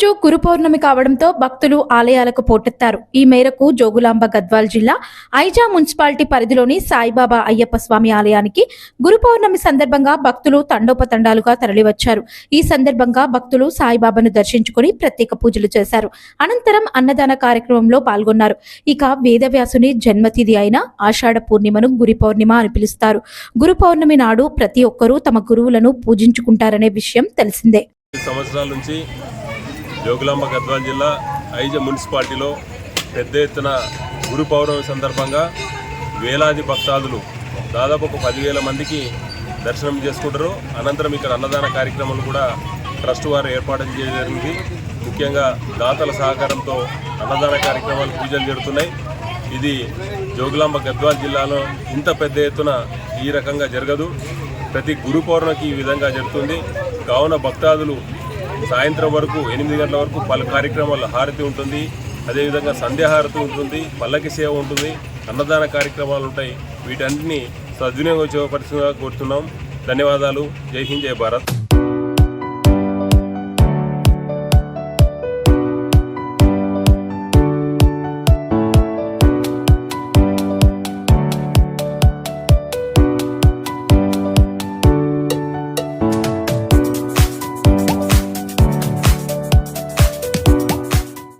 రోజు గురు పౌర్ణమి కావడంతో భక్తులు ఆలయాలకు పోటెత్తారు. ఈ మేరకు జోగులాంబ గద్వాల్ జిల్లా ఐజా మున్సిపాలిటీ పరిధిలోని సాయిబాబా అయ్యప్ప స్వామి ఆలయానికి గురు పౌర్ణమి సందర్భంగా భక్తులు తండోపతండాలుగా తరలివచ్చారు. ఈ సందర్భంగా భక్తులు సాయిబాబాను దర్శించుకుని ప్రత్యేక పూజలు చేశారు. అనంతరం అన్నదాన కార్యక్రమంలో పాల్గొన్నారు. ఇక వేదవ్యాసుని జన్మతిథి అయిన ఆషాఢ పూర్ణిమను గురి పౌర్ణిమ అని పిలుస్తారు. గురు పౌర్ణమి నాడు ప్రతి ఒక్కరూ తమ గురువులను పూజించుకుంటారనే విషయం తెలిసిందే. సంవత్సరాల నుంచి జోగులాంబ గద్వాల జిల్లా ఐజ మున్సిపాలిటీలో పెద్ద ఎత్తున గురు పౌర్ణమి సందర్భంగా వేలాది భక్తాదులు దాదాపు ఒక పదివేల మందికి దర్శనం చేసుకుంటారు. అనంతరం ఇక్కడ అన్నదాన కార్యక్రమాలు కూడా ట్రస్ట్ వారు ఏర్పాటు చేయడం జరిగింది. ముఖ్యంగా దాతల సహకారంతో అన్నదాన కార్యక్రమాలు పూజలు జరుగుతున్నాయి. ఇది జోగులాంబ గద్వాల్ జిల్లాలో ఇంత పెద్ద ఎత్తున ఈ రకంగా జరగదు. ప్రతి గురు పౌర్ణమికి ఈ విధంగా జరుగుతుంది. కావున భక్తాదులు సాయంత్రం వరకు ఎనిమిది గంటల వరకు పలు కార్యక్రమాల హారతి ఉంటుంది. అదేవిధంగా సంధ్యాహారతి ఉంటుంది పల్లకి సేవ ఉంటుంది అన్నదాన కార్యక్రమాలు ఉంటాయి. వీటన్నిటిని సద్వినియోగం చేయవలసిందిగా కోరుతున్నాం. ధన్యవాదాలు. జై హింద్ జై భారత్.